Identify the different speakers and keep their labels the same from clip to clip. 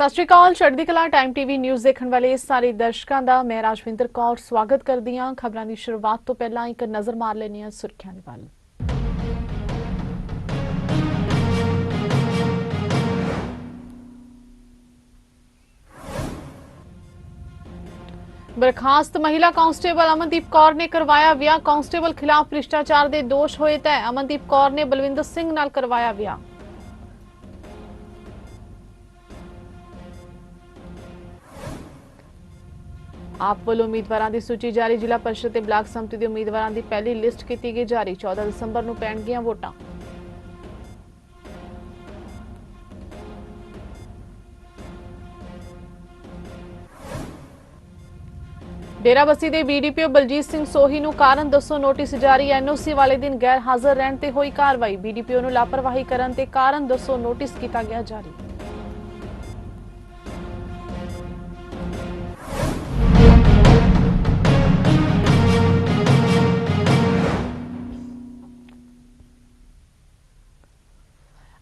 Speaker 1: ਸਤਿ ਸ਼੍ਰੀ ਅਕਾਲ, ਚੜ੍ਹਦੀ ਕਲਾ ਟਾਈਮ ਟੀਵੀ ਨਿਊਜ਼ ਦੇਖਣ ਵਾਲੇ ਸਾਰੇ ਦਰਸ਼ਕਾਂ ਦਾ ਮੈਂ ਰਾਜਵਿੰਦਰ ਕੌਰ ਸਵਾਗਤ ਕਰਦੀ ਹਾਂ। ਖਬਰਾਂ ਦੀ ਸ਼ੁਰੂਆਤ ਤੋਂ ਪਹਿਲਾਂ ਇੱਕ ਨਜ਼ਰ ਮਾਰ ਲੈਂਦੇ ਹਾਂ ਸੁਰਖੀਆਂ ਦੇ ਵੱਲ। ਬਰਖਾਸਤ ਮਹਿਲਾ ਕਾਂਸਟੇਬਲ ਅਮਨਦੀਪ ਕੌਰ ਨੇ ਕਰਵਾਇਆ ਵਿਆਹ। ਕਾਂਸਟੇਬਲ ਖਿਲਾਫ ਭ੍ਰਿਸ਼ਟਾਚਾਰ ਦੇ ਦੋਸ਼ ਹੋਏ ਤੈ ਅਮਨਦੀਪ ਕੌਰ ਨੇ ਬਲਵਿੰਦਰ ਸਿੰਘ ਨਾਲ ਕਰਵਾਇਆ ਵਿਆਹ। ਆਪ ਵੱਲੋਂ ਉਮੀਦਵਾਰਾਂ ਦੀ ਸੂਚੀ ਜਾਰੀ, ਜ਼ਿਲ੍ਹਾ ਪਰਿਸ਼ਦ ਤੇ ਬਲਾਕ ਸੰਮਤੀ ਦੇ ਉਮੀਦਵਾਰਾਂ ਦੀ ਪਹਿਲੀ ਲਿਸਟ ਕੀਤੀ ਗਈ ਜਾਰੀ 14 ਦਸੰਬਰ ਨੂੰ ਪੈਣਗੀਆਂ ਵੋਟਾਂ। ਡੇਰਾਬੱਸੀ ਦੇ ਬੀਡੀਪੀਓ ਬਲਜੀਤ ਸਿੰਘ ਸੋਹੀ ਨੂੰ ਕਾਰਨ ਦੱਸੋ, ਨੋਟਿਸ ਜਾਰੀ, ਐਨਓਸੀ ਵਾਲੇ ਦਿਨ ਗੈਰ ਹਾਜ਼ਰ ਰਹਿਣ ਤੇ ਹੋਈ ਕਾਰਵਾਈ। ਬੀਡੀਪੀਓ ਨੂੰ ਲਾਪਰਵਾਹੀ ਕਰਨ ਤੇ ਕਾਰਨ ਦੱਸੋ, ਨੋਟਿਸ ਕੀਤਾ ਗਿਆ ਜਾਰੀ।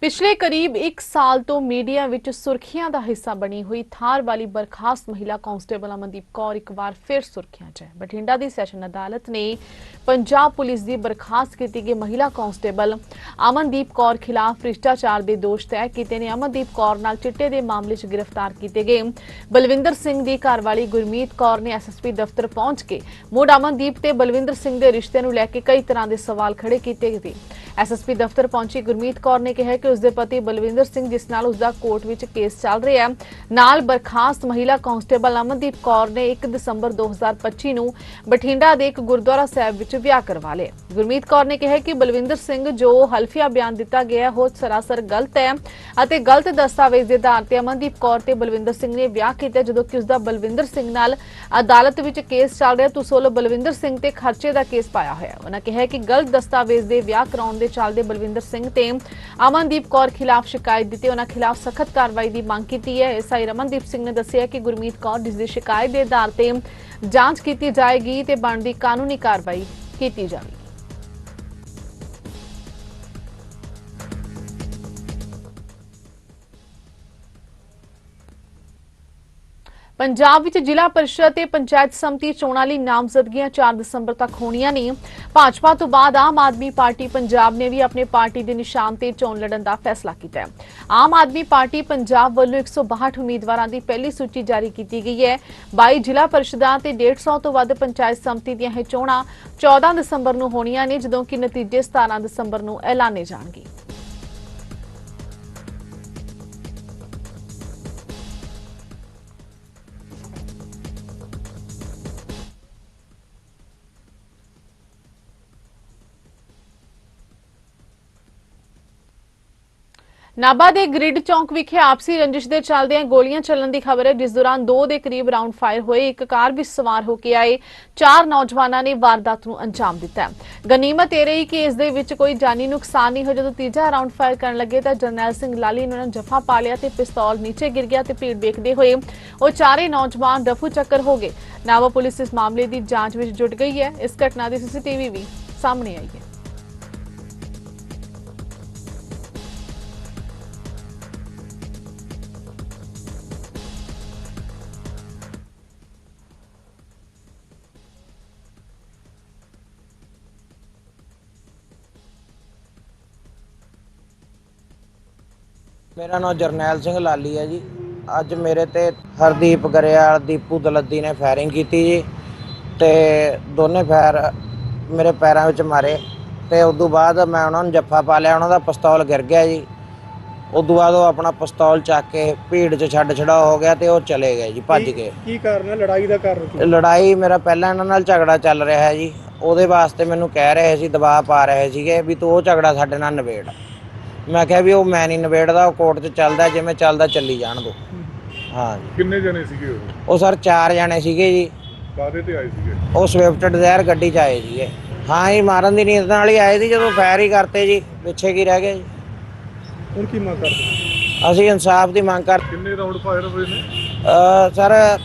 Speaker 1: ਪਿਛਲੇ ਕਰੀਬ 1 ਸਾਲ ਤੋਂ ਮੀਡੀਆ ਵਿੱਚ ਸੁਰਖੀਆਂ ਦਾ ਹਿੱਸਾ ਬਣੀ ਹੋਈ ਥਾਰ ਵਾਲੀ ਬਰਖਾਸਤ ਮਹਿਲਾ ਕਾਂਸਟੇਬਲ ਅਮਨਦੀਪ ਕੌਰ ਇੱਕ ਵਾਰ ਫਿਰ ਸੁਰਖੀਆਂ 'ਚ ਹੈ। ਬਠਿੰਡਾ ਦੀ ਸੈਸ਼ਨ ਅਦਾਲਤ ਨੇ ਪੰਜਾਬ ਪੁਲਿਸ ਦੀ ਬਰਖਾਸਤ ਕੀਤੀ ਗਈ ਮਹਿਲਾ ਕਾਂਸਟੇਬਲ ਅਮਨਦੀਪ ਕੌਰ ਖਿਲਾਫ ਭ੍ਰਿਸ਼ਟਾਚਾਰ ਦੇ ਦੋਸ਼ ਤੈਅ ਕੀਤੇ ਨੇ। ਅਮਨਦੀਪ ਕੌਰ ਨਾਲ ਚਿੱਟੇ ਦੇ ਮਾਮਲੇ 'ਚ ਗ੍ਰਿਫਤਾਰ ਕੀਤੇ ਗਏ। ਬਲਵਿੰਦਰ ਸਿੰਘ ਦੀ ਘਰਵਾਲੀ ਗੁਰਮੀਤ ਕੌਰ ਨੇ ਐਸਐਸਪੀ ਦਫ਼ਤਰ ਪਹੁੰਚ ਕੇ ਮੁੜ ਅਮਨਦੀਪ ਤੇ ਬਲਵਿੰਦਰ ਸਿੰਘ ਦੇ ਰਿਸ਼ਤੇ ਨੂੰ ਲੈ ਕੇ ਕਈ ਤਰ੍ਹਾਂ ਦੇ ਸਵਾਲ ਖੜੇ ਕੀਤੇ ਗਏ ਐਸਐਸਪੀ ਦਫ਼ਤਰ ਪਹੁੰਚੀ ਗੁਰਮੀਤ ਕੌਰ ਨੇ ਕਿਹਾ ਕਿ ਉਸ ਦੇ ਪਤੀ ਬਲਵਿੰਦਰ ਸਿੰਘ, ਜਿਸ ਨਾਲ ਉਸ ਦਾ ਕੋਰਟ ਵਿੱਚ ਕੇਸ ਚੱਲ ਰਿਹਾ ਹੈ। ਨਾਲ ਬਰਖਾਸਤ ਮਹਿਲਾ ਕਾਂਸਟੇਬਲ ਅਮਨਦੀਪ ਕੌਰ ਨੇ 1 ਦਸੰਬਰ 2025 ਨੂੰ ਬਠਿੰਡਾ ਦੇ ਇੱਕ ਗੁਰਦੁਆਰਾ ਸਾਹਿਬ ਵਿੱਚ ਵਿਆਹ ਕਰਵਾ ਲਿਆ। ਗੁਰਮੀਤ ਕੌਰ ਨੇ ਕਿਹਾ ਕਿ ਬਲਵਿੰਦਰ ਸਿੰਘ ਜੋ ਹਲਫੀਆ ਬਿਆਨ ਦਿੱਤਾ ਗਿਆ ਉਹ ਸਰਾਸਰ ਗਲਤ ਹੈ ਅਤੇ ਗਲਤ ਦਸਤਾਵੇਜ਼ ਦੇ ਆਧਾਰ ਤੇ ਅਮਨਦੀਪ ਕੌਰ ਤੇ ਬਲਵਿੰਦਰ ਸਿੰਘ ਨੇ ਵਿਆਹ ਕੀਤਾ ਜਦੋਂ ਕਿ ਉਸ ਦਾ ਬਲਵਿੰਦਰ ਸਿੰਘ ਨਾਲ ਅਦਾਲਤ ਵਿੱਚ ਕੇਸ ਚੱਲ ਰਿਹਾ ਤੁਸੀਂ ਵੱਲੋਂ ਬਲਵਿੰਦਰ ਸਿੰਘ ਤੇ ਖਰਚੇ ਦਾ ਕੇਸ ਪਾਇਆ ਹੋਇਆ ਹੈ। ਉਹਨਾਂ ਕਿਹਾ ਕਿ ਗਲਤ ਦਸਤਾਵੇਜ਼ ਦੇ ਵਿਆਹ ਕਰਾਉਣ ਦੇ ਚੱਲਦੇ ਬਲਵਿੰਦਰ ਸਿੰਘ ਤੇ ਅਮਨਦੀਪ ਕੌਰ ਖਿਲਾਫ ਸ਼ਿਕਾਇਤ ਦਿੱਤੀ। ਉਹਨਾਂ ਖਿਲਾਫ ਸਖਤ ਕਾਰਵਾਈ ਦੀ ਮੰਗ ਕੀਤੀ ਹੈ। ਐਸਆਈ ਰਮਨਦੀਪ ਸਿੰਘ ਨੇ ਦੱਸਿਆ ਕਿ ਗੁਰਮੀਤ ਕੌਰ, ਜਿਸ ਦੀ ਸ਼ਿਕਾਇਤ ਦੇ ਆਧਾਰ ਤੇ ਜਾਂਚ ਕੀਤੀ ਜਾਏਗੀ ਤੇ ਬਣਦੀ ਕਾਨੂੰਨੀ ਕਾਰਵਾਈ ਕੀਤੀ ਜਾਵੇਗੀ। ਪੰਜਾਬ ਵਿੱਚ ਜ਼ਿਲ੍ਹਾ ਪਰਿਸ਼ਦ ਤੇ ਪੰਚਾਇਤ ਸਮਿਤੀ ਚੋਣਾਂ ਲਈ ਨਾਮਜ਼ਦਗੀਆਂ 4 ਦਸੰਬਰ ਤੱਕ ਹੋਣੀਆਂ ਨੇ। ਭਾਜਪਾ ਤੋਂ ਬਾਅਦ ਆਮ ਆਦਮੀ ਪਾਰਟੀ ਪੰਜਾਬ ਨੇ ਵੀ ਆਪਣੇ ਪਾਰਟੀ ਦੇ ਨਿਸ਼ਾਨ ਤੇ ਚੋਣ ਲੜਨ ਦਾ ਫੈਸਲਾ ਕੀਤਾ ਹੈ। ਆਮ ਆਦਮੀ ਪਾਰਟੀ ਪੰਜਾਬ ਵੱਲੋਂ 162 ਉਮੀਦਵਾਰਾਂ ਦੀ ਪਹਿਲੀ ਸੂਚੀ ਜਾਰੀ ਕੀਤੀ ਗਈ ਹੈ। 22 ਜ਼ਿਲ੍ਹਾ ਪਰਿਸ਼ਦਾਂ ਤੇ 150 ਤੋਂ ਵੱਧ ਪੰਚਾਇਤ ਸਮਿਤੀ ਦੀਆਂ ਇਹ ਚੋਣਾਂ 14 ਦਸੰਬਰ ਨੂੰ ਹੋਣੀਆਂ ਨੇ, ਜਦੋਂ ਕਿ ਨਤੀਜੇ 17 ਦਸੰਬਰ ਨੂੰ ਐਲਾਨੇ ਜਾਣਗੇ। ਨਾਭਾ ਦੇ ਗ੍ਰਿਡ ਚੌਂਕ ਵਿਖੇ ਆਪਸੀ ਰੰਜਿਸ਼ ਦੇ ਚੱਲਦਿਆਂ ਗੋਲੀਆਂ ਚੱਲਣ ਦੀ ਖਬਰ ਹੈ, ਜਿਸ ਦੌਰਾਨ 2 ਦੇ ਕਰੀਬ ਰਾਉਂਡ ਫਾਇਰ ਹੋਏ, ਇੱਕ ਕਾਰ ਵਿੱਚ ਸਵਾਰ ਹੋ ਕੇ ਆਏ। ਚਾਰ ਨੌਜਵਾਨਾਂ ਨੇ ਵਾਰਦਾਤ ਨੂੰ ਅੰਜਾਮ ਦਿੱਤਾ ਗਨੀਮਤ ਇਹ ਰਹੀ ਕਿ ਇਸ ਦੇ ਵਿੱਚ ਕੋਈ ਜਾਨੀ ਨੁਕਸਾਨ ਨਹੀਂ ਹੋਇਆ। ਜਦੋਂ ਤੀਜਾ ਰਾਉਂਡ ਫਾਇਰ ਕਰਨ ਲੱਗੇ ਤਾਂ ਜਰਨੈਲ ਸਿੰਘ ਲਾਲੀ ਨੇ ਉਹਨਾਂ ਨੂੰ ਜਫਾ ਪਾ ਲਿਆ ਤੇ ਪਿਸਤੌਲ ਨੀਚੇ ਗਿਰ ਗਿਆ ਤੇ ਭੀੜ ਵੇਖਦੇ ਹੋਏ ਉਹ ਚਾਰੇ ਨੌਜਵਾਨ ਰਫੂ ਚੱਕਰ ਹੋ ਗਏ। ਨਾਭਾ ਪੁਲਿਸ ਇਸ ਮਾਮਲੇ ਦੀ ਜਾਂਚ ਵਿੱਚ ਜੁਟ ਗਈ ਹੈ। ਇਸ ਘਟਨਾ ਦੀ ਸੀਸੀਟੀਵੀ ਵੀ ਸਾਹਮਣੇ ਆਈ ਹੈ।
Speaker 2: ਮੇਰਾ ਨਾਮ ਜਰਨੈਲ ਸਿੰਘ ਲਾਲੀ ਹੈ ਜੀ। ਅੱਜ ਮੇਰੇ ਤੇ ਹਰਦੀਪ ਗਰੇਵਾਲ ਦੀਪੂ ਦਲੱਦੀ ਨੇ ਫਾਇਰਿੰਗ ਕੀਤੀ ਜੀ ਤੇ ਦੋਨੇ ਫਾਇਰ ਮੇਰੇ ਪੈਰਾਂ ਵਿੱਚ ਮਾਰੇ ਤੇ ਉਸ ਤੋਂ ਬਾਅਦ ਮੈਂ ਉਹਨਾਂ ਨੂੰ ਜੱਫਾ ਪਾ ਲਿਆ ਉਹਨਾਂ ਦਾ ਪਿਸਤੌਲ ਗਿਰ ਗਿਆ ਜੀ। ਉਸ ਤੋਂ ਬਾਅਦ ਉਹ ਆਪਣਾ ਪਿਸਤੌਲ ਚੱਕ ਕੇ ਭੀੜ 'ਚ ਛੱਡ ਛੜਾ ਹੋ ਗਿਆ ਤੇ ਉਹ ਚਲੇ ਗਏ ਜੀ ਭੱਜ
Speaker 3: ਕੀ-
Speaker 2: ਗਏ।
Speaker 3: ਕੀ ਕਾਰਨ ਹੈ? ਲੜਾਈ ਦਾ ਕਾਰਨ ਕੀ
Speaker 2: ਲੜਾਈ ਮੇਰਾ ਪਹਿਲਾਂ ਇਹਨਾਂ ਨਾਲ ਝਗੜਾ ਚੱਲ ਰਿਹਾ ਹੈ ਜੀ। ਉਹਦੇ ਵਾਸਤੇ ਮੈਨੂੰ ਕਹਿ ਰਹੇ ਸੀ ਦਬਾਅ ਪਾ ਰਹੇ ਸੀਗੇ ਵੀ ਤੂੰ ਉਹ ਝਗੜਾ ਸਾਡੇ ਨਾਲ ਨਿਬੇੜ। ਮੈਂ ਕਿਹਾ ਵੀ ਉਹ ਮੈਂ ਨਹੀਂ ਨਿਬੇੜਦਾ ਉਹ ਕੋਰਟ 'ਚ ਚੱਲਦਾ ਜਿਵੇਂ ਚੱਲਦਾ ਚੱਲੀ ਜਾਣ ਦੋ। ਹਾਂ। ਜੀ।
Speaker 4: ਕਿੰਨੇ ਜਣੇ ਸੀਗੇ ਉਹ?
Speaker 2: ਉਹ ਸਰ ਚਾਰ ਜਣੇ ਸੀਗੇ ਜੀ।
Speaker 4: ਕਾਦੇ ਤੇ ਆਏ ਸੀਗੇ?
Speaker 2: ਉਹ ਸਵਿਫਟ ਡਿਜ਼ਾਇਰ ਗੱਡੀ 'ਚ ਆਏ ਸੀਗੇ। ਹਾਂ ਜੀ ਮਾਰਨ ਦੀ ਨੀਅਤ ਨਾਲ ਹੀ ਆਏ ਸੀ ਜਦੋਂ ਫਾਇਰ ਹੀ ਕਰਤੇ ਜੀ ਪਿੱਛੇ ਕੀ ਰਹਿ ਗਿਆ ਜੀ।
Speaker 3: ਹੁਣ ਕੀ ਮੰਗ ਕਰਦੇ?
Speaker 2: ਅਸੀਂ ਇਨਸਾਫ ਦੀ ਮੰਗ ਕਰ
Speaker 4: ਕਿੰਨੇ ਰਾਉਂਡ ਫਾਇਰ ਹੋਏ ਨੇ?
Speaker 2: ਅ, ਸਰ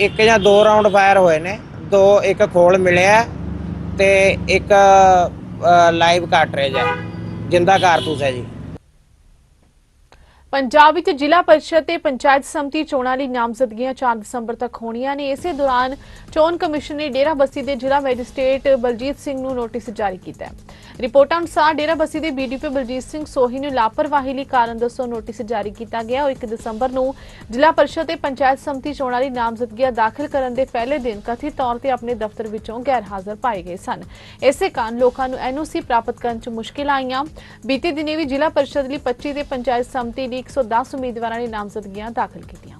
Speaker 2: ਇੱਕ ਜਾਂ ਦੋ ਰਾਉਂਡ ਫਾਇਰ ਹੋਏ ਨੇ। ਦੋ ਇੱਕ ਖੋਲ ਮਿਲਿਆ ਤੇ ਇੱਕ ਲਾਈਵ ਕਾਰਟ੍ਰੇਜ ਹੈ ਜਿੰਦਾ ਕਾਰਤੂਸ ਹੈ ਜੀ।
Speaker 1: ਪੰਜਾਬ ਵਿੱਚ ਜ਼ਿਲ੍ਹਾ ਪਰਿਸ਼ਦ ਤੇ ਪੰਚਾਇਤ ਸਮਿਤੀ ਚੋਣਾਂ ਲਈ ਨਾਮਜ਼ਦਗੀਆਂ 4 ਦਸੰਬਰ ਤੱਕ ਹੋਣੀਆਂ ਨੇ। ਇਸੇ ਦੌਰਾਨ ਚੋਣ ਕਮਿਸ਼ਨ ਨੇ ਡੇਰਾਬੱਸੀ ਦੇ ਜ਼ਿਲ੍ਹਾ ਮੈਜਿਸਟ੍ਰੇਟ ਬਲਜੀਤ ਸਿੰਘ ਨੂੰ ਨੋਟਿਸ ਜਾਰੀ ਕੀਤਾ ਹੈ। ਰਿਪੋਰਟਾਂ ਅਨੁਸਾਰ ਡੇਰਾਬੱਸੀ ਦੇ ਬੀਡੀਪੀ ਬਲਜੀਤ ਸਿੰਘ ਸੋਹੀ ਨੂੰ ਲਾਪਰਵਾਹੀ ਲਈ ਕਾਰਨ ਦੱਸੋ ਨੋਟਿਸ ਜਾਰੀ ਕੀਤਾ ਗਿਆ। ਉਹ 1 ਦਸੰਬਰ ਨੂੰ ਜ਼ਿਲ੍ਹਾ ਪਰਿਸ਼ਦ ਤੇ ਪੰਚਾਇਤ ਸਮਿਤੀ ਚੋਣਾਂ ਲਈ ਨਾਮਜ਼ਦਗੀਆਂ ਦਾਖਲ ਕਰਨ ਦੇ ਪਹਿਲੇ ਦਿਨ ਕਥਿਤ ਤੌਰ ਤੇ ਆਪਣੇ ਦਫ਼ਤਰ ਵਿੱਚੋਂ ਗੈਰ ਹਾਜ਼ਰ ਪਾਏ ਗਏ ਸਨ। ਇਸੇ ਕਾਰਨ ਲੋਕਾਂ ਨੂੰ ਐਨਓਸੀ ਪ੍ਰਾਪਤ ਕਰਨ 'ਚ ਮੁਸ਼ਕਿਲ ਆਈਆਂ। ਬੀਤੇ ਦਿਨੇ ਵੀ ਜ਼ਿਲ੍ਹਾ ਪਰਿਸ਼ਦ ਲਈ 25 ਤੇ ਪੰਚਾਇਤ ਸਮਿਤੀ ਲਈ 110 ਉਮੀਦਵਾਰਾਂ ਨੇ ਨਾਮਜ਼ਦਗੀਆਂ ਦਾਖਲ ਕੀਤੀਆਂ।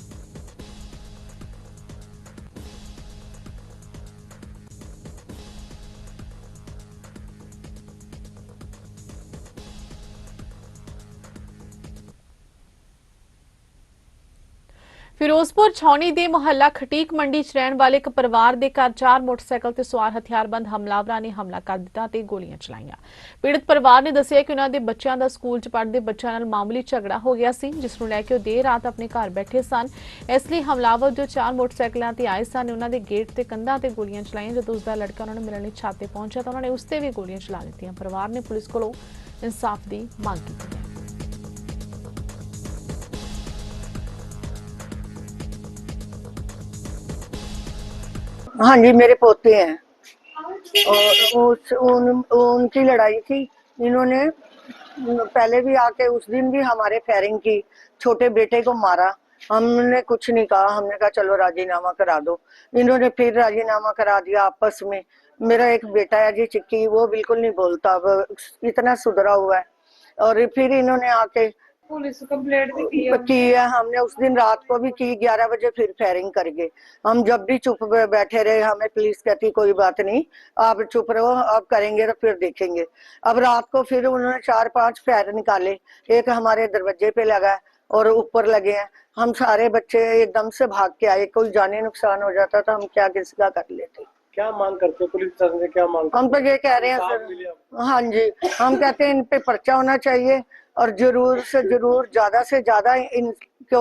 Speaker 1: ਫਿਰੋਜ਼ਪੁਰ ਛਾਉਣੀ ਦੇ ਮੁਹੱਲਾ ਖਟੀਕ ਮੰਡੀ 'ਚ ਰਹਿਣ ਵਾਲੇ ਇੱਕ ਪਰਿਵਾਰ ਦੇ ਘਰ ਚਾਰ ਮੋਟਰਸਾਈਕਲ ਤੇ ਸਵਾਰ ਹਥਿਆਰਬੰਦ ਹਮਲਾਵਰਾਂ ਨੇ ਹਮਲਾ ਕਰ ਦਿੱਤਾ ਤੇ ਗੋਲੀਆਂ ਚਲਾਈਆਂ। ਪੀੜਤ ਪਰਿਵਾਰ ਨੇ ਦੱਸਿਆ ਕਿ ਉਹਨਾਂ ਦੇ ਬੱਚਿਆਂ ਦਾ ਸਕੂਲ 'ਚ ਪੜ੍ਹਦੇ ਬੱਚਿਆਂ ਨਾਲ ਮਾਮੂਲੀ ਝਗੜਾ ਹੋ ਗਿਆ ਸੀ, ਜਿਸ ਨੂੰ ਲੈ ਕੇ ਉਹ ਦੇਰ ਰਾਤ ਆਪਣੇ ਘਰ ਬੈਠੇ ਸਨ। ਇਸ ਲਈ ਹਮਲਾਵਰ ਜੋ ਚਾਰ ਮੋਟਰਸਾਈਕਲਾਂ ਤੇ ਆਏ ਸਨ, ਉਹਨਾਂ ਦੇ ਗੇਟ ਤੇ ਕੰਧਾਂ ਤੇ ਗੋਲੀਆਂ ਚਲਾਈਆਂ, ਜਦੋਂ ਉਸ ਦਾ ਲੜਕਾ ਉਹਨਾਂ ਨੂੰ ਮਿਲਣ ਲਈ ਛੱਤ ਤੇ ਪਹੁੰਚਿਆ ਤਾਂ ਉਹਨਾਂ ਨੇ ਉਸ ਤੇ ਵੀ ਗੋਲੀਆਂ ਚਲਾ ਦਿੱਤੀਆਂ। ਪਰਿਵਾਰ ਨੇ ਪੁਲਿਸ ਕੋਲੋਂ ਇਨਸਾਫ ਦੀ ਮੰਗ ਕੀਤੀ ਹੈ।
Speaker 5: हाँ जी मेरे पोते हैं। और उस उन, उनकी लड़ाई थी। इन्होंने पहले भी आके उस दिन भी हमारे फायरिंग की छोटे बेटे को मारा। हमने कुछ नहीं कहा हमने कहा चलो राजीनामा करा दो। इन्होंने फिर राजीनामा करा दिया आपस में। मेरा एक बेटा है जी चिक्की वो बिल्कुल नहीं बोलता इतना सुधरा हुआ है। और फिर इन्होंने आके
Speaker 6: पुलिस कंप्लेंट भी की है
Speaker 5: की है हमने उस दिन रात को भी की ग्यारह बजे फिर फायरिंग कर गए हम जब भी चुप बैठे रहे हमें पुलिस कहती कोई बात नहीं आप चुप रहो आप करेंगे तो फिर देखेंगे। अब रात को फिर उन्होंने चार पाँच फायर निकाले। एक हमारे दरवाजे पे लगा और ऊपर लगे हैं। हम सारे बच्चे एकदम से भाग के आए। कोई जाने नुकसान हो जाता तो हम क्या किसका कर लेते।
Speaker 3: क्या मांग करते हो पुलिस प्रशासन से? क्या मांग
Speaker 5: हम तो ये कह रहे हैं सर। हाँ जी। हम कहते हैं इन पे पर्चा होना चाहिए। और ज़रूर से ज़रूर ज़्यादा से ज़्यादा इनको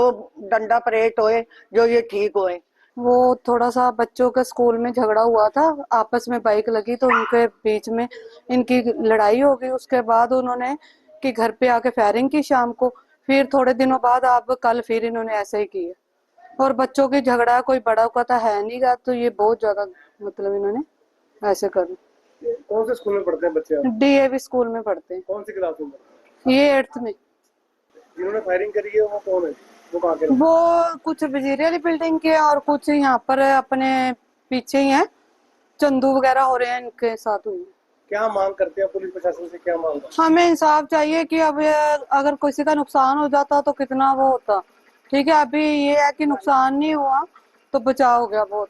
Speaker 5: डंडा परेड होए जो ये ठीक होए।
Speaker 6: वो थोड़ा सा बच्चों के स्कूल में झगड़ा हुआ था आपस में बाइक लगी तो उनके बीच में इनकी लड़ाई हो गई। उसके बाद उन्होंने कि घर पे आके फायरिंग की शाम को फिर थोड़े दिनों बाद अब कल फिर इन्होंने ऐसे ही किया और बच्चों की झगड़ा कोई बड़ा हुआ था है नहीं गा तो ये बहुत ज़्यादा मतलब इन्होंने ऐसे कर
Speaker 3: कौन से स्कूल में पढ़ते हैं बच्चे आप?
Speaker 6: डीएवी स्कूल में पढ़ते हैं।
Speaker 3: कौन सी क्लास में
Speaker 6: ये एट्थ में।
Speaker 3: जिन्होंने फायरिंग करी है वो कौन है? वो कहाँ के रहते
Speaker 6: वो कुछ वज़ीर वाली बिल्डिंग के और कुछ यहाँ पर अपने पीछे ही हैं। चंदू वगैरह हो रहे हैं इनके साथ हुई
Speaker 3: क्या मांग करते हैं पुलिस प्रशासन से? क्या मांग
Speaker 6: हमें इंसाफ चाहिए कि अब ये अगर किसी का नुकसान हो जाता तो कितना वो होता। ठीक है अभी ये है कि नुकसान नहीं हुआ तो बचाव हो गया बहुत।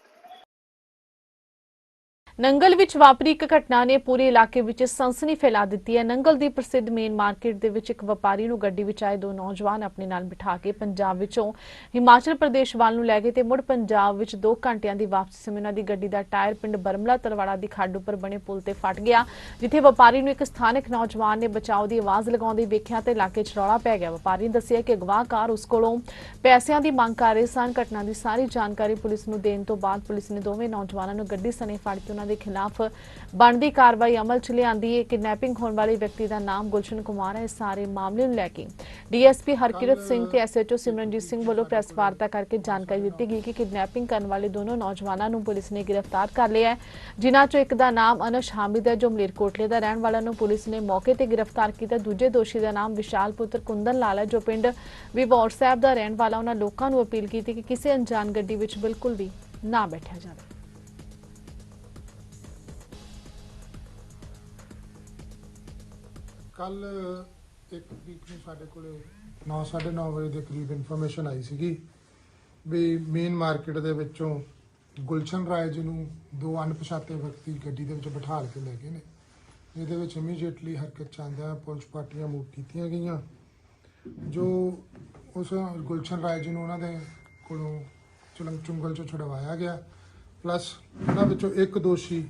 Speaker 1: ਨੰਗਲ ਵਿੱਚ ਵਾਪਰੀ ਇੱਕ ਘਟਨਾ ਨੇ ਪੂਰੇ ਇਲਾਕੇ ਵਿੱਚ ਸਨਸਨੀ ਫੈਲਾ ਦਿੱਤੀ ਹੈ। ਨੰਗਲ ਦੀ ਪ੍ਰਸਿੱਧ ਮੇਨ ਮਾਰਕੀਟ ਦੇ ਵਿੱਚ ਇੱਕ ਵਪਾਰੀ ਨੂੰ ਗੱਡੀ ਵਿੱਚ ਆਏ ਦੋ ਨੌਜਵਾਨ ਆਪਣੇ ਨਾਲ ਬਿਠਾ ਕੇ ਪੰਜਾਬ ਵਿੱਚੋਂ ਹਿਮਾਚਲ ਪ੍ਰਦੇਸ਼ ਵੱਲ ਨੂੰ ਲੈ ਗਏ ਤੇ ਮੁੜ ਪੰਜਾਬ ਵਿੱਚ 2 ਘੰਟਿਆਂ ਦੀ ਵਾਪਸੀ ਸਮੇਂ ਉਹਨਾਂ ਦੀ ਗੱਡੀ ਦਾ ਟਾਇਰ ਪਿੰਡ ਬਰਮਲਾ ਤਲਵਾੜਾ ਦੀ ਖੱਡ ਉੱਪਰ ਬਣੇ ਪੁਲ ਤੇ ਫਟ ਗਿਆ, ਜਿੱਥੇ ਵਪਾਰੀ ਨੂੰ ਇੱਕ ਸਥਾਨਕ ਨੌਜਵਾਨ ਨੇ ਬਚਾਓ ਦੀ ਆਵਾਜ਼ ਲਗਾਉਂਦੇ ਵੇਖਿਆ ਤੇ ਇਲਾਕੇ 'ਚ ਰੌਲਾ ਪੈ ਗਿਆ। ਵਪਾਰੀ ਨੇ ਦੱਸਿਆ ਕਿ ਅਗਵਾਕਾਰ ਉਸ ਕੋਲੋਂ ਪੈਸਿਆਂ ਦੀ ਮੰਗ ਕਰ ਰਹੇ ਸਨ। ਘਟਨਾ ਦੀ ਸਾਰੀ ਜਾਣਕਾਰੀ ਪੁਲਿਸ ਨੂੰ ਦੇਣ ਤੋਂ ਬਾਅਦ ਪੁਲਿਸ ਨੇ ਦੋਵੇਂ ਨੌਜਵਾਨਾਂ ਨੂੰ ਗੱਡੀ ਸਣੇ ਫੜ ਕੇ ਉਹਨਾਂ ਦੇ ਖਿਲਾਫ ਬਣਦੀ ਕਾਰਵਾਈ ਅਮਲ 'ਚ ਲਿਆਂਦੀ ਹੈ। ਕਿਡਨੈਪਿੰਗ ਹੋਣ ਵਾਲੇ ਵਿਅਕਤੀ ਦਾ ਨਾਮ ਗੁਲਸ਼ਨ ਕੁਮਾਰ ਹੈ। ਇਸ ਸਾਰੇ ਮਾਮਲੇ ਨੂੰ ਲੈ ਕੇ ਡੀਐਸਪੀ ਹਰਕਿਰਤ ਸਿੰਘ ਤੇ ਐਸਐਚਓ ਸਿਮਰਨਜੀਤ ਸਿੰਘ ਵੱਲੋਂ ਪ੍ਰੈਸ ਵਾਰਤਾ ਕਰਕੇ ਜਾਣਕਾਰੀ ਦਿੱਤੀ ਗਈ ਕਿ ਕਿਡਨੈਪਿੰਗ ਕਰਨ ਵਾਲੇ ਦੋਨੋਂ ਨੌਜਵਾਨਾਂ ਨੂੰ ਪੁਲਿਸ ਨੇ ਗ੍ਰਿਫਤਾਰ ਕਰ ਲਿਆ ਹੈ, ਜਿਨ੍ਹਾਂ 'ਚੋਂ ਇੱਕ ਦਾ ਨਾਮ ਅਨਸ਼ ਹਾਮਿਦ ਹੈ, ਜੋ ਮਲੇਰਕੋਟਲੇ ਦਾ ਰਹਿਣ ਵਾਲਾ ਨੂੰ ਪੁਲਿਸ ਨੇ ਮੌਕੇ ਤੇ ਗ੍ਰਿਫਤਾਰ ਕੀਤਾ। ਦੂਜੇ ਦੋਸ਼ੀ ਦਾ ਨਾਮ ਵਿਸ਼ਾਲ ਪੁੱਤਰ ਕੁੰਦਨ ਲਾਲ ਹੈ, ਜੋ ਪਿੰਡ ਵਿਵੌਰ ਸਾਹਿਬ ਦਾ ਰਹਿਣ ਵਾਲਾ। ਉਹਨਾਂ ਲੋਕਾਂ ਨੂੰ ਅਪੀਲ ਕੀਤੀ ਕਿ ਕਿਸੇ ਅਣਜਾਣ ਗੱਡੀ ਵਿੱਚ ਬਿਲਕੁਲ ਵੀ ਨਾ ਬੈਠਿਆ ਜਾਵੇ।
Speaker 7: ਕੱਲ ਇੱਕ ਤਰੀਕ ਨੂੰ ਸਾਡੇ ਕੋਲੇ 9:30 ਵਜੇ ਦੇ ਕਰੀਬ ਇਨਫੋਰਮੇਸ਼ਨ ਆਈ ਸੀਗੀ ਵੀ ਮੇਨ ਮਾਰਕੀਟ ਦੇ ਵਿੱਚੋਂ ਗੁਲਸ਼ਨ ਰਾਏ ਜੀ ਨੂੰ ਦੋ ਅਣਪਛਾਤੇ ਵਿਅਕਤੀ ਗੱਡੀ ਦੇ ਵਿੱਚ ਬਿਠਾ ਕੇ ਲੈ ਗਏ ਨੇ, ਜਿਹਦੇ ਵਿੱਚ ਇਮੀਡੀਏਟਲੀ ਹਰਕਤ ਚਾਹੁੰਦਿਆਂ ਪੁਲਿਸ ਪਾਰਟੀਆਂ ਮੂਵ ਕੀਤੀਆਂ ਗਈਆਂ। ਜੋ ਉਸ ਗੁਲਸ਼ਨ ਰਾਏ ਜੀ ਨੂੰ ਉਹਨਾਂ ਦੇ ਕੋਲੋਂ ਚੁਲੰਗ ਚੁੰਗਲ ਚੋਂ ਛੁਡਵਾਇਆ ਗਿਆ ਪਲੱਸ ਉਹਨਾਂ ਵਿੱਚੋਂ ਇੱਕ ਦੋਸ਼ੀ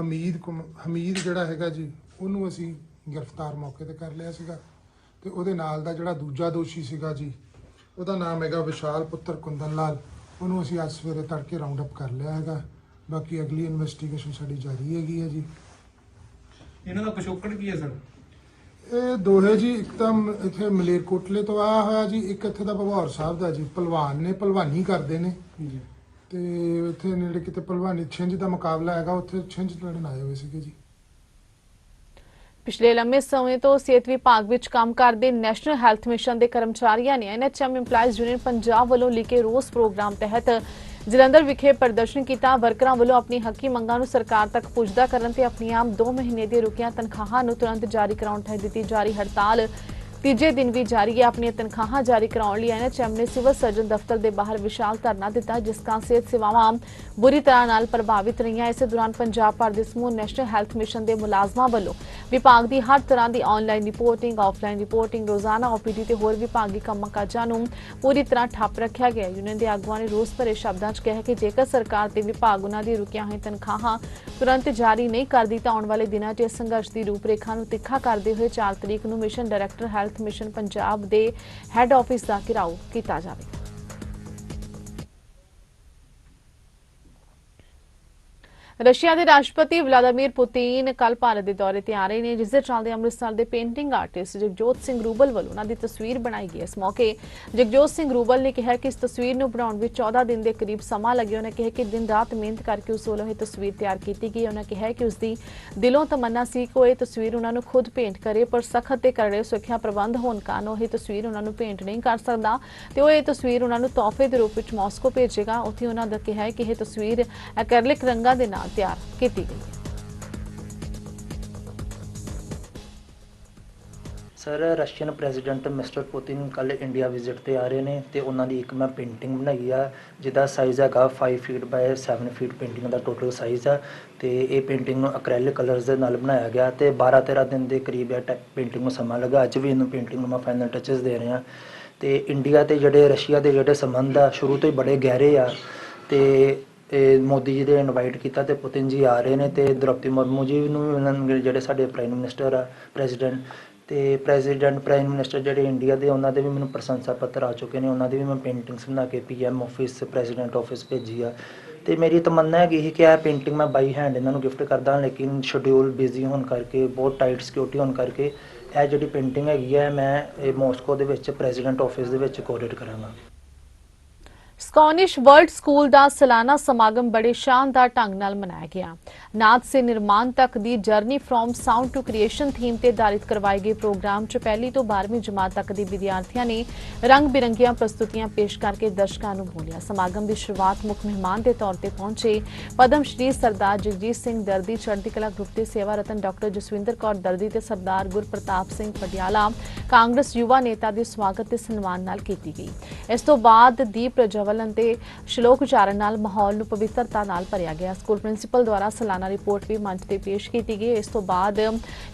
Speaker 7: ਹਮੀਦ ਕੁਮ- ਹਮੀਦ ਜਿਹੜਾ ਹੈਗਾ ਜੀ, ਉਹਨੂੰ ਅਸੀਂ ਗ੍ਰਿਫਤਾਰ ਮੌਕੇ ਤੇ ਕਰ ਲਿਆ ਸੀਗਾ ਤੇ ਉਹਦੇ ਨਾਲ ਦਾ ਜਿਹੜਾ ਦੂਜਾ ਦੋਸ਼ੀ ਸੀਗਾ ਜੀ ਉਹਦਾ ਨਾਮ ਹੈਗਾ ਵਿਸ਼ਾਲ ਪੁੱਤਰ ਕੁੰਦਨ ਲਾਲ। ਉਹਨੂੰ ਅਸੀਂ ਅੱਜ ਸਵੇਰੇ ਤੜਕੇ ਰਾਉਂਡ ਅਪ ਕਰ ਲਿਆ ਹੈਗਾ। ਬਾਕੀ ਅਗਲੀ ਇਨਵੈਸਟੀਗੇਸ਼ਨ ਸਾਡੀ ਜਾਰੀ ਹੈਗੀ ਹੈ ਜੀ।
Speaker 8: ਇਹਨਾਂ ਦਾ ਪਿਛੋਕੜ ਕੀ ਹੈ ਸਰ?
Speaker 7: ਇਹ ਦੋਹੇ ਜੀ ਇੱਕ ਤਾਂ ਇੱਥੇ ਮਲੇਰਕੋਟਲੇ ਤੋਂ ਆਇਆ ਹੋਇਆ ਜੀ ਇੱਕ ਇੱਥੇ ਦਾ ਭਗੌਰ ਸਾਹਿਬ ਦਾ ਜੀ। ਪਹਿਲਵਾਨ ਨੇ ਪਹਿਲਵਾਨੀ ਕਰਦੇ ਨੇ। ਜੀ। ਤੇ ਇੱਥੇ ਨੇੜੇ ਕਿਤੇ ਪਹਿਲਵਾਨੀ ਛਿੰਝ ਦਾ ਮੁਕਾਬਲਾ ਹੈਗਾ ਉੱਥੇ ਛਿੰਝ ਲੜਨ ਆਏ ਹੋਏ ਸੀਗੇ ਜੀ।
Speaker 1: ਪਿਛਲੇ ਲੰਮੇ ਸਮੇਂ ਤੋਂ ਸਿਹਤ ਵਿਭਾਗ ਵਿੱਚ ਕੰਮ ਕਰਦੇ ਨੈਸ਼ਨਲ ਹੈਲਥ ਮਿਸ਼ਨ ਦੇ ਕਰਮਚਾਰੀਆਂ ਨੇ ਐਨਐਚਐਮ EMPLOYEES ਯੂਨੀਅਨ ਪੰਜਾਬ ਵੱਲੋਂ ਲਿਖੇ ਰੋਸ ਪ੍ਰੋਗਰਾਮ ਤਹਿਤ ਜਲੰਧਰ ਵਿਖੇ ਪ੍ਰਦਰਸ਼ਨ ਕੀਤਾ। ਵਰਕਰਾਂ ਵੱਲੋਂ ਆਪਣੀ ਹੱਕੀ ਮੰਗਾਂ ਨੂੰ ਸਰਕਾਰ ਤੱਕ ਪੁੱਜਦਾ ਕਰਨ ਤੇ ਆਪਣੀਆਂ ਆਮ 2 ਮਹੀਨੇ ਦੀਆਂ ਰੁਕੀਆਂ ਤਨਖਾਹਾਂ ਨੂੰ ਤੁਰੰਤ ਜਾਰੀ ਕਰਾਉਣ ਤਹਿਤ ਦਿੱਤੀ ਜਾਰੀ ਹੜਤਾਲ। ਤੀਜੇ ਦਿਨ ਵੀ ਜਾਰੀ ਹੈ ਆਪਣੀਆਂ ਤਨਖਾਹਾਂ ਜਾਰੀ ਕਰਾਉਣ ਲਈ ਐਨਐਚਐਮ ਨੇ ਸਿਵਲ ਸਰਜਨ ਦਫ਼ਤਰ ਦੇ ਬਾਹਰ ਵਿਸ਼ਾਲ ਧਰਨਾ ਦਿੱਤਾ, ਜਿਸ ਕਾਰਨ ਸਿਹਤ ਸੇਵਾਵਾਂ ਬੁਰੀ ਤਰ੍ਹਾਂ ਨਾਲ ਪ੍ਰਭਾਵਿਤ ਰਹੀਆਂ। ਇਸੇ ਦੌਰਾਨ ਪੰਜਾਬ ਭਰ ਦੇ ਸਮੂਹ ਨੈਸ਼ਨਲ ਹੈਲਥ ਮਿਸ਼ਨ ਦੇ ਮੁਲਾਜ਼ਮਾਂ ਵੱਲੋਂ ਵਿਭਾਗ ਦੀ ਹਰ ਤਰ੍ਹਾਂ ਦੀ ਆਨਲਾਈਨ ਰਿਪੋਰਟਿੰਗ ਆਫਲਾਈਨ ਰਿਪੋਰਟਿੰਗ ਰੋਜ਼ਾਨਾ ਓਪੀਡੀ ਤੇ ਹੋਰ ਵਿਭਾਗੀ ਕੰਮਾਂ ਕਾਜਾਂ ਨੂੰ ਪੂਰੀ ਤਰ੍ਹਾਂ ਠੱਪ ਰੱਖਿਆ ਗਿਆ ਯੂਨੀਅਨ ਦੇ ਆਗੂਆਂ ਨੇ ਰੋਸ ਭਰੇ ਸ਼ਬਦਾਂ 'ਚ ਕਿਹਾ ਕਿ ਜੇਕਰ ਸਰਕਾਰ ਤੇ ਵਿਭਾਗ ਉਹਨਾਂ ਦੀ ਰੁਕੀਆਂ ਹੋਈਆਂ ਤਨਖਾਹਾਂ ਤੁਰੰਤ ਜਾਰੀ ਨਹੀਂ ਕਰਦੀ ਤਾਂ ਆਉਣ ਵਾਲੇ ਦਿਨਾਂ 'ਚ ਇਸ ਸੰਘਰਸ਼ ਦੀ ਰੂਪਰੇਖਾ ਨੂੰ ਤਿੱਖਾ ਕਰਦੇ ਹੋਏ 4 ਤਰੀਕ ਨੂੰ mission director health mission Punjab ਦੇ ਹੈੱਡ ਆਫਿਸ ਦਾ ਘਿਰਾਓ ਕੀਤਾ ਜਾਵੇਗਾ। ਰਸ਼ੀਆ ਦੇ ਰਾਸ਼ਟਰਪਤੀ ਵਲਾਦੀਮੀਰ ਪੁਤਿਨ ਕੱਲ ਭਾਰਤ ਦੇ ਦੌਰੇ ਤੇ ਆ ਰਹੇ ਨੇ, ਜਿਸ ਦੇ ਚੱਲਦੇ ਅੰਮ੍ਰਿਤਸਰ ਦੇ ਪੇਂਟਿੰਗ ਆਰਟਿਸਟ ਜਗਜੋਤ ਸਿੰਘ ਰੂਬਲ ਵੱਲੋਂ ਉਹਨਾਂ ਦੀ ਤਸਵੀਰ ਬਣਾਈ ਗਈ ਇਸ ਮੌਕੇ ਜਗਜੋਤ ਸਿੰਘ ਰੂਬਲ ਨੇ ਕਿਹਾ ਕਿ ਇਸ ਤਸਵੀਰ ਨੂੰ ਬਣਾਉਣ ਵਿੱਚ 14 ਦਿਨ ਦੇ ਕਰੀਬ ਸਮਾਂ ਲੱਗਿਆ। ਉਹਨਾਂ ਕਿਹਾ ਕਿ ਦਿਨ ਰਾਤ ਮਿਹਨਤ ਕਰਕੇ ਉਸ ਵੱਲੋਂ ਇਹ ਤਸਵੀਰ ਤਿਆਰ ਕੀਤੀ ਗਈ ਉਹਨਾਂ ਕਿਹਾ ਕਿ ਉਸ ਦੀ ਦਿਲੋਂ ਤਮੰਨਾ ਸੀ ਕਿ ਉਹ ਇਹ ਤਸਵੀਰ ਉਹਨਾਂ ਨੂੰ ਖੁਦ ਪੇਂਟ ਕਰੇ, ਪਰ ਸਖਤ ਤੇ ਕਰੜੇ ਸੁਰੱਖਿਆ ਪ੍ਰਬੰਧ ਹੋਣ ਕਾਰਨ ਉਹ ਇਹ ਤਸਵੀਰ ਉਹਨਾਂ ਨੂੰ ਪੇਂਟ ਨਹੀਂ ਕਰ ਸਕਦਾ ਤੇ ਉਹ ਇਹ ਤਸਵੀਰ ਉਹਨਾਂ ਨੂੰ ਤੋਹਫੇ ਦੇ ਰੂਪ ਵਿੱਚ ਮਾਸਕੋ ਭੇਜੇਗਾ। ਉੱਥੇ ਉਹਨਾਂ ਦਾ ਕਿਹਾ ਹੈ ਕਿ ਇਹ ਤਸਵੀਰ ਐਕ੍ਰਿਲਿਕ ਰੰਗਾਂ ਦੇ ਨਾਲ ਤਿਆਰ ਕੀਤੀ ਗਈ ਹੈ।
Speaker 8: Sir, Russian president mister Putin ਕੱਲ ਇੰਡੀਆ ਵਿਜ਼ਿਟ ਤੇ ਆ ਰਹੇ ਨੇ ਤੇ ਉਹਨਾਂ ਦੀ ਇੱਕ ਮੈਂ ਪੇਂਟਿੰਗ ਬਣਾਈ ਆ, ਜਿਹਦਾ ਸਾਈਜ਼ ਹੈਗਾ 5 ਫੀਟ ਬਾਏ 7 ਫੀਟ ਪੇਂਟਿੰਗ ਦਾ ਟੋਟਲ ਸਾਈਜ਼ ਆ ਤੇ ਇਹ ਪੇਂਟਿੰਗ ਨੂੰ ਅਕ੍ਰੈਲਿਕ ਕਲਰਸ ਦੇ ਨਾਲ ਬਣਾਇਆ ਗਿਆ ਤੇ 12 13 ਦਿਨ ਦੇ ਕਰੀਬ ਇਹ ਪੇਂਟਿੰਗ ਨੂੰ ਸਮਾਂ ਲੱਗਾ। ਅੱਜ ਵੀ ਇਹਨੂੰ ਪੇਂਟਿੰਗ ਨੂੰ ਮੈਂ ਫਾਈਨਲ ਟੱਚਸ ਦੇ ਰਿਹਾ। ਤੇ ਇੰਡੀਆ ਤੇ ਜਿਹੜੇ, ਰਸ਼ੀਆ ਦੇ ਜਿਹੜੇ ਸੰਬੰਧ ਆ, ਸ਼ੁਰੂ ਤੋਂ ਹੀ ਬੜੇ ਗਹਿਰੇ ਆ ਤੇ ਇਹ ਮੋਦੀ ਜੀ ਦੇ ਇਨਵਾਈਟ ਕੀਤਾ ਤੇ ਪੁਤਿਨ ਜੀ ਆ ਰਹੇ ਨੇ ਤੇ ਦ੍ਰੋਪਦੀ ਮੁਰਮੂ ਜੀ ਨੂੰ ਵੀ ਮਿਲਣਗੇ ਜਿਹੜੇ ਸਾਡੇ ਪ੍ਰਾਈਮ ਮਿਨਿਸਟਰ ਆ ਪ੍ਰੈਜ਼ੀਡੈਂਟ ਤੇ ਪ੍ਰੈਜ਼ੀਡੈਂਟ ਪ੍ਰਾਈਮ ਮਿਨਿਸਟਰ ਜਿਹੜੇ ਇੰਡੀਆ ਦੇ ਉਹਨਾਂ ਦੇ ਵੀ ਮੈਨੂੰ ਪ੍ਰਸ਼ੰਸਾ ਪੱਤਰ ਆ ਚੁੱਕੇ ਨੇ, ਉਹਨਾਂ ਦੀ ਵੀ ਮੈਂ ਪੇਂਟਿੰਗਸ ਬਣਾ ਕੇ ਪੀਐਮ ਆਫਿਸ ਪ੍ਰੈਜ਼ੀਡੈਂਟ ਆਫਿਸ ਭੇਜੀ ਆ। ਤੇ ਮੇਰੀ ਤਮੰਨਾ ਹੈਗੀ ਸੀ ਕਿ ਇਹ ਪੇਂਟਿੰਗ ਮੈਂ ਬਾਈ ਹੈਂਡ ਇਹਨਾਂ ਨੂੰ ਗਿਫਟ ਕਰਦਾ, ਲੇਕਿਨ ਸ਼ਡਿਊਲ ਬਿਜ਼ੀ ਹੋਣ ਕਰਕੇ, ਬਹੁਤ ਟਾਈਟ ਸਿਕਿਉਰਿਟੀ ਹੋਣ ਕਰਕੇ ਇਹ ਜਿਹੜੀ ਪੇਂਟਿੰਗ ਹੈਗੀ ਹੈ ਮੈਂ ਇਹ ਮਾਸਕੋ ਦੇ ਵਿੱਚ ਪ੍ਰੈਜ਼ੀਡੈਂਟ ਆਫਿਸ ਦੇ ਵਿੱਚ ਕੋਰੇਟ ਕਰਾਂਗਾ।
Speaker 1: ਸਕੌਨਿਸ਼ ਵਰਲਡ ਸਕੂਲ ਦਾ ਸਾਲਾਨਾ ਸਮਾਗਮ ਬੜੇ ਸ਼ਾਨਦਾਰ ਢੰਗ ਨਾਲ ਮਨਾਇਆ ਗਿਆ। ਨਾਦ ਸੇ ਨਿਰਮਾਣ ਤੱਕ ਦੀ journey from sound to creation theme ਤੇ ਆਧਾਰਿਤ ਕਰਵਾਏ ਗਏ ਪ੍ਰੋਗਰਾਮ 'ਚ ਪਹਿਲੀ ਤੋਂ 12ਵੀਂ ਜਮਾਤ ਤੱਕ ਦੇ ਵਿਦਿਆਰਥੀਆਂ ਨੇ ਰੰਗ ਬਿਰੰਗੀਆਂ ਪ੍ਰਸਤੁਤੀਆਂ ਪੇਸ਼ ਕਰਕੇ ਦਰਸ਼ਕਾਂ ਨੂੰ ਬੋਲਿਆ। ਸਮਾਗਮ ਦੀ ਸ਼ੁਰੂਆਤ ਮੁੱਖ ਮਹਿਮਾਨ ਦੇ ਤੌਰ ਤੇ ਪਹੁੰਚੇ ਪਦਮ ਸ਼੍ਰੀ ਸਰਦਾਰ ਜਗਜੀਤ ਸਿੰਘ ਦਰਦੀ, ਚੜ੍ਹਦੀ ਕਲਾ ਗਰੁੱਪ ਦੇ ਸੇਵਾ ਰਤਨ ਡਾਕਟਰ ਜਸਵਿੰਦਰ ਕੌਰ ਦਰਦੀ ਤੇ ਸਰਦਾਰ ਗੁਰਪ੍ਰਤਾਪ ਸਿੰਘ ਪਟਿਆਲਾ ਕਾਂਗਰਸ ਯੁਵਾ ਨੇਤਾ ਦੇ ਸਵਾਗਤ ਤੇ ਸਨਮਾਨ ਨਾਲ ਕੀਤੀ ਗਈ। ਇਸ ਤੋਂ ਬਾਅਦ ਦੀਪ ਪ੍ਰਜਵਲਨ ਤੇ ਸ਼ਲੋਕ ਉਚਾਰਨ ਨਾਲ ਮਾਹੌਲ ਨੂੰ ਪਵਿੱਤਰਤਾ ਨਾਲ ਭਰਿਆ ਗਿਆ। ਸਕੂਲ ਪ੍ਰਿੰਸੀਪਲ ਦੁਆਰਾ ਸਾਲਾਨਾ ਰਿਪੋਰਟ ਵੀ ਮੰਚ ਤੇ ਪੇਸ਼ ਕੀਤੀ ਗਈ। ਇਸ ਤੋਂ ਬਾਅਦ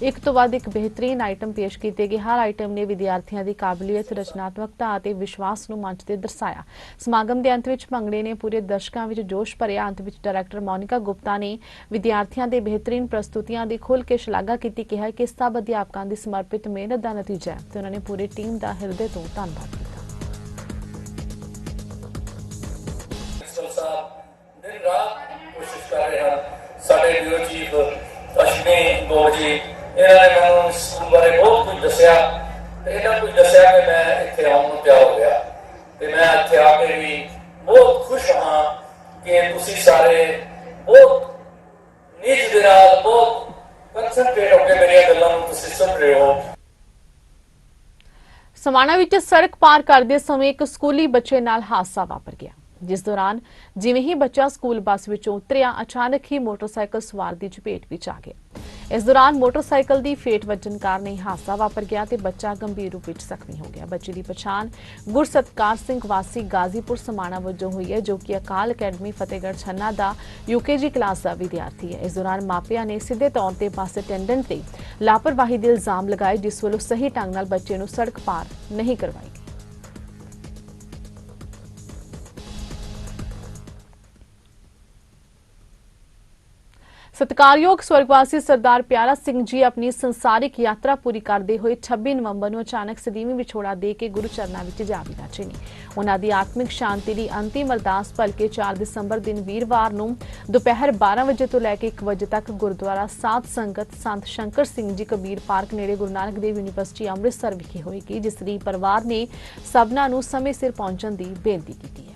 Speaker 1: ਇੱਕ ਤੋਂ ਬਾਅਦ ਇੱਕ ਬਿਹਤਰੀਨ ਆਈਟਮ ਪੇਸ਼ ਕੀਤੇ ਗਏ। ਹਰ ਆਈਟਮ ਨੇ ਵਿਦਿਆਰਥੀਆਂ ਦੀ ਕਾਬਲੀਅਤ, ਰਚਨਾਤਮਕਤਾ ਅਤੇ ਵਿਸ਼ਵਾਸ ਨੂੰ ਮੰਚ ਤੇ ਦਰਸਾਇਆ। ਸਮਾਗਮ ਦੇ ਅੰਤ ਵਿੱਚ ਭੰਗੜੇ ਨੇ ਪੂਰੇ ਦਰਸ਼ਕਾਂ ਵਿੱਚ ਜੋਸ਼ ਭਰਿਆ। ਅੰਤ ਵਿੱਚ ਡਾਇਰੈਕਟਰ ਮੋਨਿਕਾ ਗੁਪਤਾ ਨੇ ਵਿਦਿਆਰਥੀਆਂ ਦੇ ਬਿਹਤਰੀਨ ਪ੍ਰਸਤੁਤੀਆਂ ਦੀ ਖੁੱਲ੍ਹ ਕੇ ਸ਼ਲਾਘਾ ਕੀਤੀ, ਕਿਹਾ ਕਿ ਸਭ ਅਧਿਆਪਕਾਂ ਦੀ ਸਮਰਪਿਤ ਮਿਹਨਤ ਦਾ ਨਤੀਜਾ ਹੈ ਤੇ ਉਹਨਾਂ ਨੇ ਪੂਰੀ ਟੀਮ ਦਾ ਹਿਰਦੇ ਤੋਂ ਧੰਨਵਾਦ। ਕੀਤਾ
Speaker 9: ਸਾਡੇ ਬਿਊਰੋ ਚੀਫ ਅਸ਼ਵਨੀ ਗੋਜੀ ਇਹਨਾਂ ਨੇ ਮੈਨੂੰ ਸਕੂਲ ਬਾਰੇ ਬਹੁਤ ਕੁਝ ਦੱਸਿਆ। ਤੇ ਇਹਨਾਂ ਕੁਝ ਦੱਸਿਆ ਕਿ ਮੈਂ ਇੱਥੇ ਆਉਣ ਨੂੰ ਤਿਆਰ ਹੋ ਗਿਆ। ਤੇ ਮੈਂ ਇੱਥੇ ਆ ਕੇ ਵੀ ਬਹੁਤ ਖੁਸ਼ ਹਾਂ ਕਿ ਤੁਸੀਂ ਸਾਰੇ ਬਹੁਤ ਨਿੱਜ ਦੇ ਨਾਲ ਬਹੁਤ ਕੰਸੈਂਟਰੇਟ ਹੋ ਕੇ ਮੇਰੀਆਂ ਗੱਲਾਂ ਨੂੰ ਤੁਸੀਂ ਸੁਣ ਰਹੇ ਹੋ।
Speaker 1: ਸਮਾਣਾ ਵਿੱਚ ਸੜਕ ਪਾਰ ਕਰਦੇ ਸਮੇਂ ਇੱਕ ਸਕੂਲੀ ਬੱਚੇ ਨਾਲ ਹਾਦਸਾ ਵਾਪਰ ਗਿਆ। ਜਿਸ ਦੌਰਾਨ ਜਿਵੇਂ ਹੀ ਬੱਚਾ ਸਕੂਲ ਬੱਸ ਵਿੱਚੋਂ ਉਤਰਿਆ, ਅਚਾਨਕ ਹੀ ਮੋਟਰਸਾਈਕਲ ਸਵਾਰ ਦੀ ਚਪੇਟ ਵਿੱਚ ਆ ਗਿਆ। ਇਸ ਦੌਰਾਨ ਮੋਟਰਸਾਈਕਲ ਦੀ ਫੇਟ ਵੱਜਣ ਕਾਰਨ ਇਹ ਹਾਦਸਾ ਵਾਪਰ ਗਿਆ ਤੇ ਬੱਚਾ ਗੰਭੀਰ ਰੂਪ ਵਿੱਚ ਜ਼ਖਮੀ ਹੋ ਗਿਆ। ਬੱਚੇ ਦੀ ਪਛਾਣ ਗੁਰਸਤਕਾਰ ਸਿੰਘ ਵਾਸੀ ਗਾਜ਼ੀਪੁਰ ਸਮਾਣਾ ਵਜੋਂ ਹੋਈ ਹੈ, ਜੋ ਕਿ ਅਕਾਲ ਅਕੈਡਮੀ, ਫਤਿਹਗੜ੍ਹ ਛੰਨਾ ਦਾ ਯੂਕੇਜੀ ਕਲਾਸ ਦਾ ਵਿਦਿਆਰਥੀ ਹੈ। ਇਸ ਦੌਰਾਨ ਮਾਪਿਆਂ ਨੇ ਸਿੱਧੇ ਤੌਰ ਤੇ ਬੱਸ ਅਟੈਂਡੈਂਟ ਤੇ ਲਾਪਰਵਾਹੀ ਦੇ ਇਲਜ਼ਾਮ ਲਗਾਏ, ਜਿਸ ਵੱਲੋਂ ਸਹੀ ਢੰਗ ਨਾਲ ਬੱਚੇ ਨੂੰ ਸੜਕ ਪਾਰ ਨਹੀਂ ਕਰਵਾਈ। ਸਤਿਕਾਰਯੋਗ ਸਵਰਗਵਾਸੀ ਸਰਦਾਰ ਪਿਆਰਾ ਸਿੰਘ ਜੀ ਆਪਣੀ ਸੰਸਾਰਿਕ ਯਾਤਰਾ ਪੂਰੀ ਕਰਦੇ ਹੋਏ 26 ਨਵੰਬਰ ਨੂੰ ਅਚਾਨਕ ਸਦੀਵੀ ਵਿਛੋੜਾ ਦੇ ਕੇ ਗੁਰੂ ਚਰਨਾਂ ਵਿੱਚ ਜਾ ਵਿਦਾ ਨੇ ਉਹਨਾਂ ਦੀ ਆਤਮਿਕ ਸ਼ਾਂਤੀ ਲਈ ਅੰਤਿਮ ਅਰਦਾਸ ਭਲਕੇ 4 ਦਸੰਬਰ ਦਿਨ ਵੀਰਵਾਰ ਨੂੰ ਦੁਪਹਿਰ 12 ਵਜੇ ਤੋਂ ਲੈ ਕੇ 1 ਵਜੇ ਤੱਕ ਗੁਰਦੁਆਰਾ ਸਾਧ ਸੰਗਤ ਸੰਤ ਸ਼ੰਕਰ ਸਿੰਘ ਜੀ ਕਬੀਰ ਪਾਰਕ ਨੇੜੇ ਗੁਰੂ ਨਾਨਕ ਦੇਵ ਯੂਨੀਵਰਸਿਟੀ ਅੰਮ੍ਰਿਤਸਰ ਵਿਖੇ ਹੋਏਗੀ, ਜਿਸ ਲਈ ਪਰਿਵਾਰ ਨੇ ਸਭਨਾਂ ਨੂੰ ਸਮੇਂ ਸਿਰ ਪਹੁੰਚਣ ਦੀ ਬੇਨਤੀ ਕੀਤੀ ਹੈ।